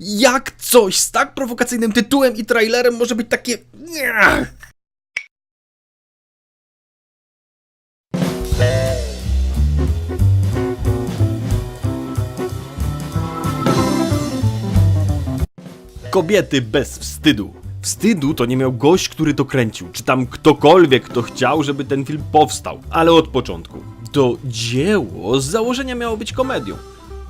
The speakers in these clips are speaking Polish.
Jak coś z tak prowokacyjnym tytułem i trailerem może być takie... Kobiety bez wstydu. Wstydu to nie miał gość, który to kręcił, czy tam ktokolwiek, kto chciał, żeby ten film powstał. Ale od początku. To dzieło z założenia miało być komedią.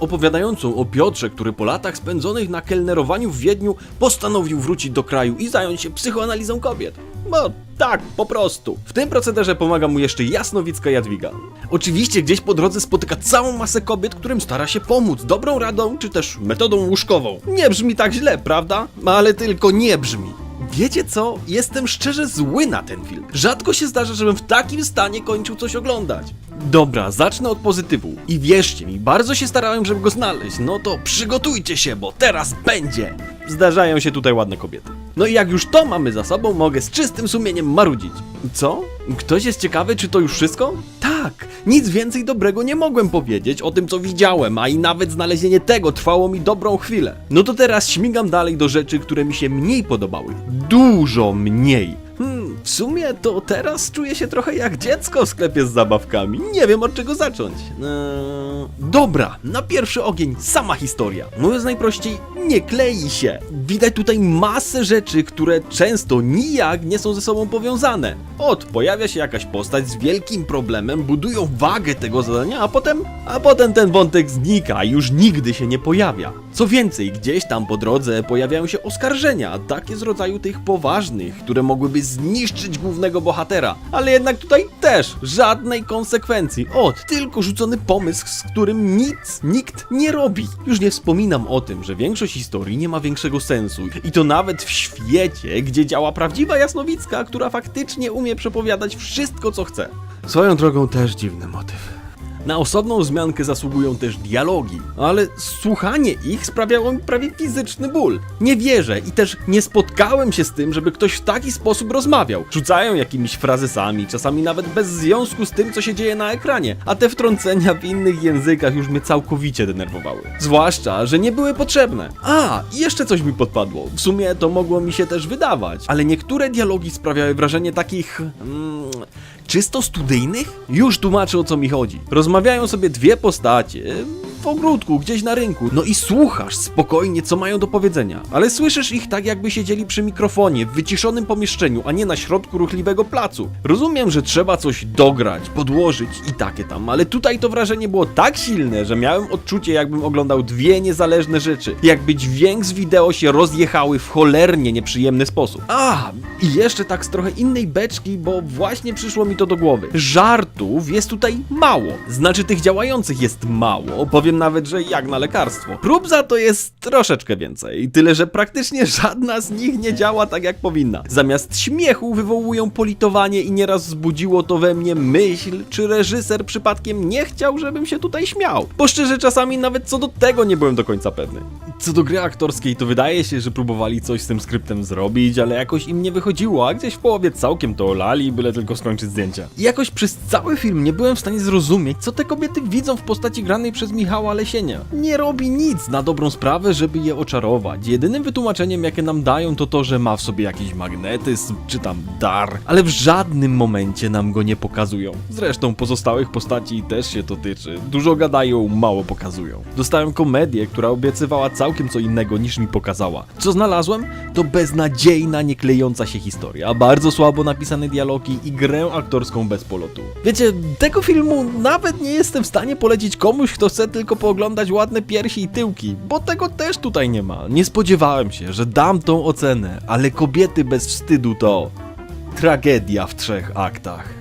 Opowiadającą o Piotrze, który po latach spędzonych na kelnerowaniu w Wiedniu postanowił wrócić do kraju i zająć się psychoanalizą kobiet. No tak, po prostu. W tym procederze pomaga mu jeszcze jasnowicka Jadwiga. Oczywiście gdzieś po drodze spotyka całą masę kobiet, którym stara się pomóc dobrą radą, czy też metodą łóżkową. Nie brzmi tak źle, prawda? Ale tylko nie brzmi. Wiecie co? Jestem szczerze zły na ten film. Rzadko się zdarza, żebym w takim stanie kończył coś oglądać. Dobra, zacznę od pozytywu. I wierzcie mi, bardzo się starałem, żeby go znaleźć. No to przygotujcie się, bo teraz będzie. Zdarzają się tutaj ładne kobiety. No i jak już to mamy za sobą, mogę z czystym sumieniem marudzić. Co? Ktoś jest ciekawy, czy to już wszystko? Tak, nic więcej dobrego nie mogłem powiedzieć o tym, co widziałem, a i nawet znalezienie tego trwało mi dobrą chwilę. No to teraz śmigam dalej do rzeczy, które mi się mniej podobały. Dużo mniej. W sumie to teraz czuję się trochę jak dziecko w sklepie z zabawkami. Nie wiem od czego zacząć. Eee, dobra, na pierwszy ogień sama historia. Mówiąc najprościej, nie klei się. Widać tutaj masę rzeczy, które często nijak nie są ze sobą powiązane. Od pojawia się jakaś postać z wielkim problemem, budują wagę tego zadania, a potem, a potem ten wątek znika i już nigdy się nie pojawia. Co więcej, gdzieś tam po drodze pojawiają się oskarżenia, takie z rodzaju tych poważnych, które mogłyby zniszczyć głównego bohatera. Ale jednak tutaj też żadnej konsekwencji. Od, tylko rzucony pomysł, z którym nic nikt nie robi. Już nie wspominam o tym, że większość historii nie ma większego sensu. I to nawet w świecie, gdzie działa prawdziwa jasnowicka, która faktycznie umie przepowiadać wszystko, co chce. Swoją drogą też dziwny motyw. Na osobną wzmiankę zasługują też dialogi, ale słuchanie ich sprawiało mi prawie fizyczny ból. Nie wierzę i też nie spotkałem się z tym, żeby ktoś w taki sposób rozmawiał. Rzucają jakimiś frazesami, czasami nawet bez związku z tym, co się dzieje na ekranie, a te wtrącenia w innych językach już mnie całkowicie denerwowały. Zwłaszcza, że nie były potrzebne. A, jeszcze coś mi podpadło. W sumie to mogło mi się też wydawać, ale niektóre dialogi sprawiały wrażenie takich... Mm, czysto studyjnych? Już tłumaczę o co mi chodzi. Rozmawiają sobie dwie postacie ogródku, gdzieś na rynku. No i słuchasz spokojnie, co mają do powiedzenia. Ale słyszysz ich tak, jakby siedzieli przy mikrofonie, w wyciszonym pomieszczeniu, a nie na środku ruchliwego placu. Rozumiem, że trzeba coś dograć, podłożyć i takie tam, ale tutaj to wrażenie było tak silne, że miałem odczucie, jakbym oglądał dwie niezależne rzeczy. Jakby dźwięk z wideo się rozjechały w cholernie nieprzyjemny sposób. A, i jeszcze tak z trochę innej beczki, bo właśnie przyszło mi to do głowy. Żartów jest tutaj mało. Znaczy tych działających jest mało, powiem nawet, że jak na lekarstwo. Prób za to jest troszeczkę więcej, tyle że praktycznie żadna z nich nie działa tak jak powinna. Zamiast śmiechu wywołują politowanie i nieraz wzbudziło to we mnie myśl, czy reżyser przypadkiem nie chciał, żebym się tutaj śmiał. Bo szczerze czasami nawet co do tego nie byłem do końca pewny. Co do gry aktorskiej, to wydaje się, że próbowali coś z tym skryptem zrobić, ale jakoś im nie wychodziło, a gdzieś w połowie całkiem to olali, byle tylko skończyć zdjęcia. I jakoś przez cały film nie byłem w stanie zrozumieć, co te kobiety widzą w postaci granej przez Michała Lesienia. Nie robi nic na dobrą sprawę, żeby je oczarować. Jedynym wytłumaczeniem, jakie nam dają, to to, że ma w sobie jakiś magnetyzm, czy tam dar, ale w żadnym momencie nam go nie pokazują. Zresztą pozostałych postaci też się to tyczy. Dużo gadają, mało pokazują. Dostałem komedię, która obiecywała całkiem co innego niż mi pokazała. Co znalazłem? To beznadziejna, nieklejąca się historia, bardzo słabo napisane dialogi i grę aktorską bez polotu. Wiecie, tego filmu nawet nie jestem w stanie polecić komuś, kto chce tylko pooglądać ładne piersi i tyłki, bo tego też tutaj nie ma. Nie spodziewałem się, że dam tą ocenę, ale kobiety bez wstydu to tragedia w trzech aktach.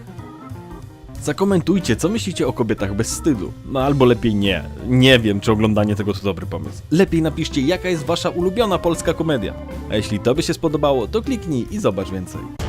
Zakomentujcie, co myślicie o kobietach bez wstydu. No albo lepiej nie. Nie wiem, czy oglądanie tego to dobry pomysł. Lepiej napiszcie, jaka jest wasza ulubiona polska komedia. A jeśli tobie się spodobało, to kliknij i zobacz więcej.